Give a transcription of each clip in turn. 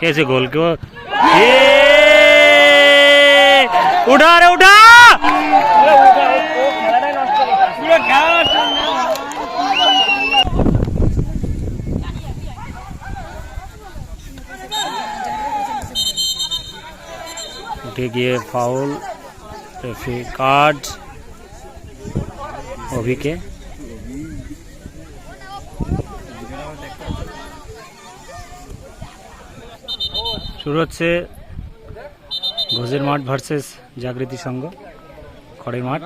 कैसे गोल के वो ये! उठा रे, उठा! ठीक, ये फाउल तो फिर कार्ड ओवी के শুরু হচ্ছে ঘোষের মাঠ ভার্সেস জাগৃতি সংঘ খড়ের মাঠ।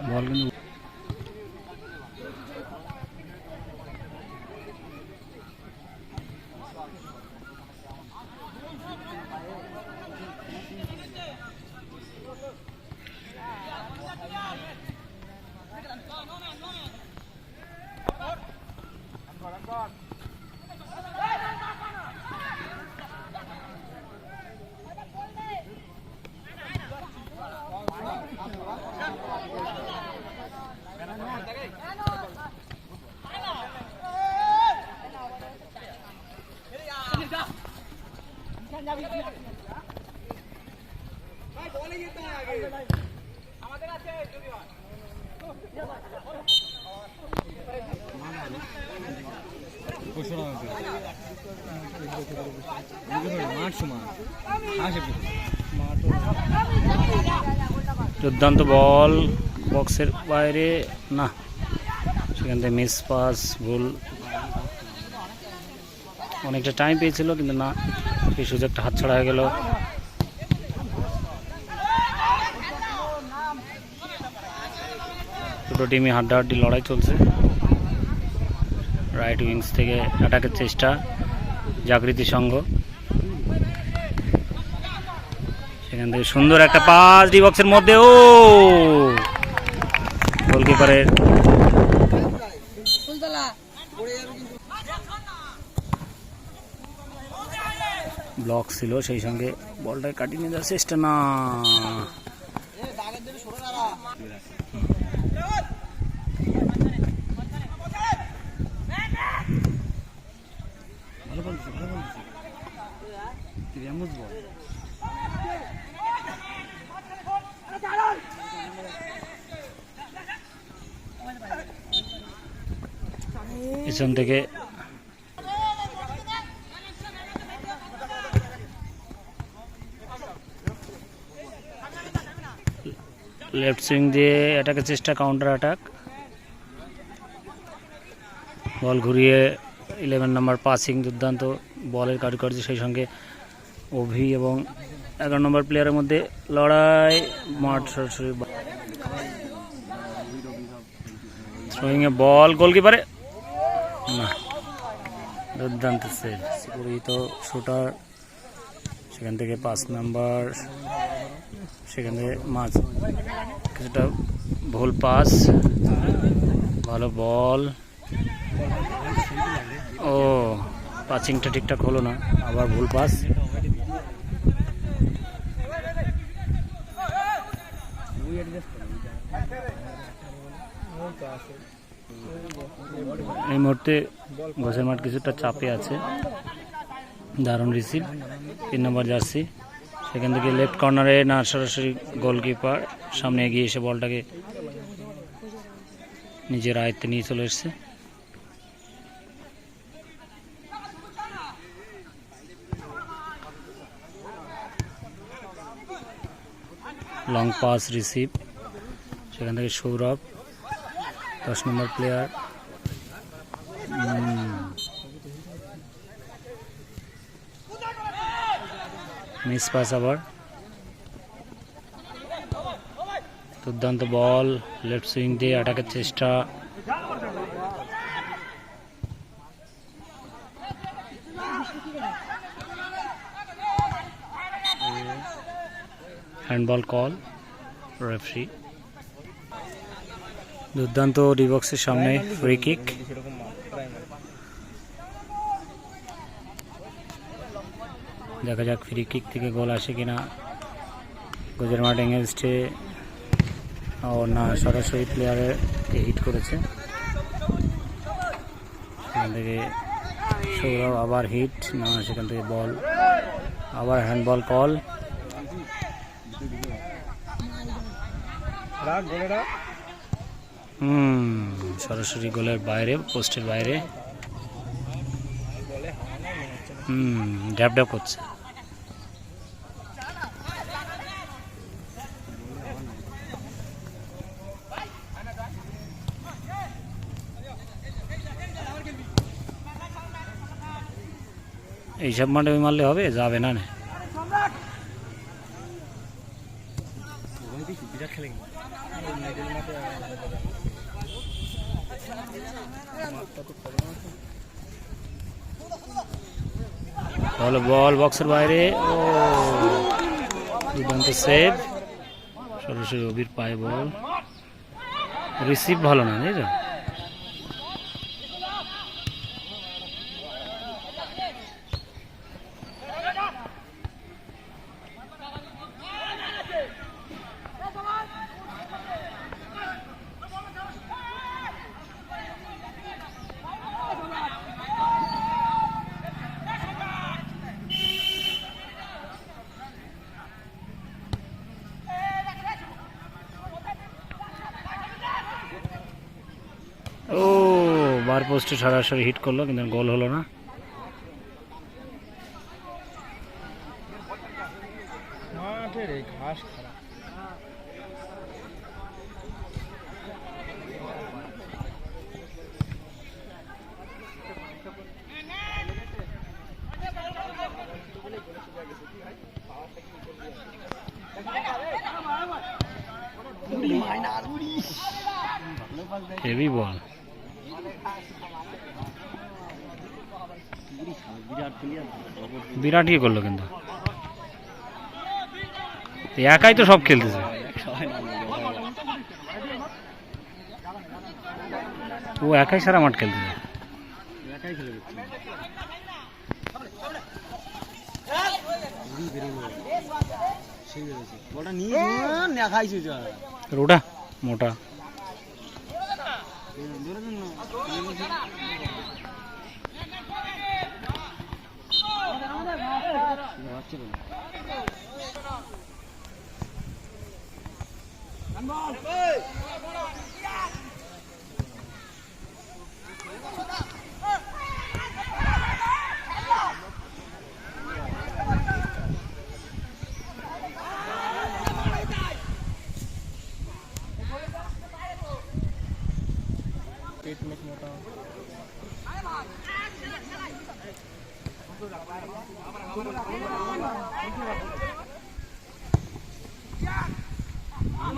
বল কিন্তু দুর্দান্ত বল বক্সের বাইরে না সেখান থেকে মিস পাস ভুল অনেকটা টাইম পেয়েছিল, কিন্তু না সেই সুযোগটা হাতছাড়া হয়ে গেল। দুটো টিমই হাড্ডাহাড্ডি লড়াই চলছে। রাইট উইংস থেকে অ্যাটাকের চেষ্টা জাগৃতি সংঘ সেখান থেকে সুন্দর একটা পাস ডি বক্সের মধ্যে ও গোলকিপারের ব্লক ছিল সেই সঙ্গে বলটা কাটিয়ে নিয়ে যাওয়ার চেষ্টা। না। পিছন থেকে লেফট সুইং দিয়ে অ্যাটাকের চেষ্টা কাউন্টার অ্যাটাক বল ঘুরিয়ে ইলেভেন নাম্বার পাসিং দুর্দান্ত বলের কারুকার্য, সেই সঙ্গে অভি এবং এগারো নম্বর প্লেয়ারের মধ্যে লড়াই। মাঠ সরাসরি থ্রোয়িংয়ে বল গোলকিপারে না, দুর্দান্ত সেভ পরিহিত শুটার সেখান থেকে পাঁচ নাম্বার সেখান মাছ। কিছুটা ভুল পাস। ভালো বল। ও পাচিংটা ঠিকঠাক হলো না, আবার ভুল পাস। এই মুহূর্তে ঘোষের মাঠ কিছুটা চাপে আছে। দারুণ রিসিভ তিন নম্বর জার্সি সেখান থেকে লেফট কর্নারে না, সরাসরি গোলকিপার সামনে এগিয়ে এসে বলটাকে নিজের আয়ত্তে নিয়ে চলে এসছে। লং পাস রিসিভ সেখান থেকে সৌরভ, দশ নম্বর প্লেয়ার মিস পাস আবার দুর্দান্ত বল লেফট সুইং দিয়ে আটাকের চেষ্টা। হ্যান্ডবল কল রেফারি দুর্দান্ত ডিবক্সের সামনে ফ্রি কিক দেখা যাক ফ্রি কিক থেকে গোল আসে কিনা। গুজরাট এগেনস্টে। ও না, সরাসরি প্লেয়ারকে হিট করেছে। সেখান থেকে সৌরভ আবার হিট না, সেখান থেকে বল আবার হ্যান্ডবল কল হুম, সরাসরি গোলের বাইরে পোস্টের বাইরে। হুম ড্যাপ ড্যাপ করছে। এইসব মাঠে মারলে হবে, যাবে না বল বল বক্সের বাইরে। ও, দুর্দান্ত সেভ। সরাসরি অবির পায়ে বল। রিসিভ ভালো না, তাই ও বার পোস্টে সরাসরি হিট করল কিন্তু গোল হলো না। হেভি বল বিরাট ইয়ে করল কিন্তু? একাই তো সব খেলতেছে। ও একাই সারা মাঠ খেলতেছে। একাই খেলে நண்பா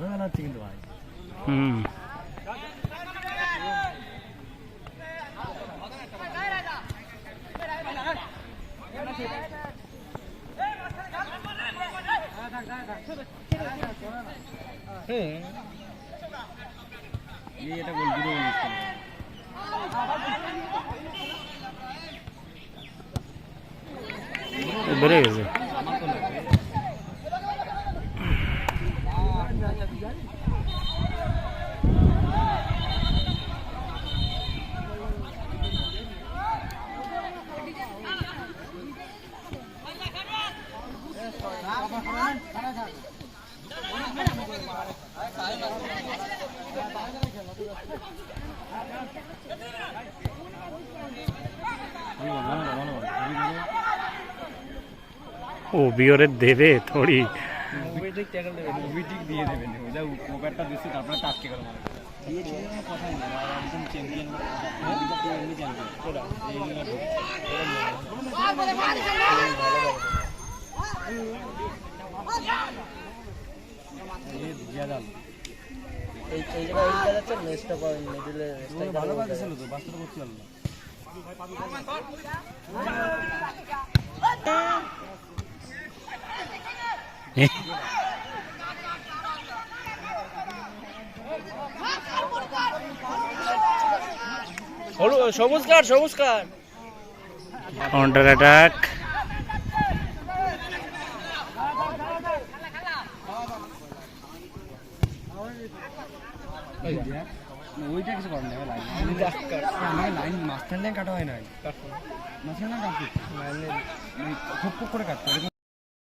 Nada na ও বিয়রের দেবে থোড়ি ভালো বল। হেভি বল। ও বিওরে দেবে থোড়ি ওবিটিক দিয়ে দেবেন যা ওভারটা দিচ্ছে তারপরে টাটকে করে মারবে দিয়ে ছিল কথাই নেই একদম চ্যাম্পিয়ন এই এই এই যাচ্ছে নেক্সটটা ভালো কাজ তো বাস্তবে করতে পারল না সবুজ কার্ড সবুজ কার্ড কাউন্টার অ্যাটাক ওইটা কিছু লাইন লাইন মাঝখান কাটা হয় না মাঝখান দিয়ে কাটতে খুব খুব করে কাটতে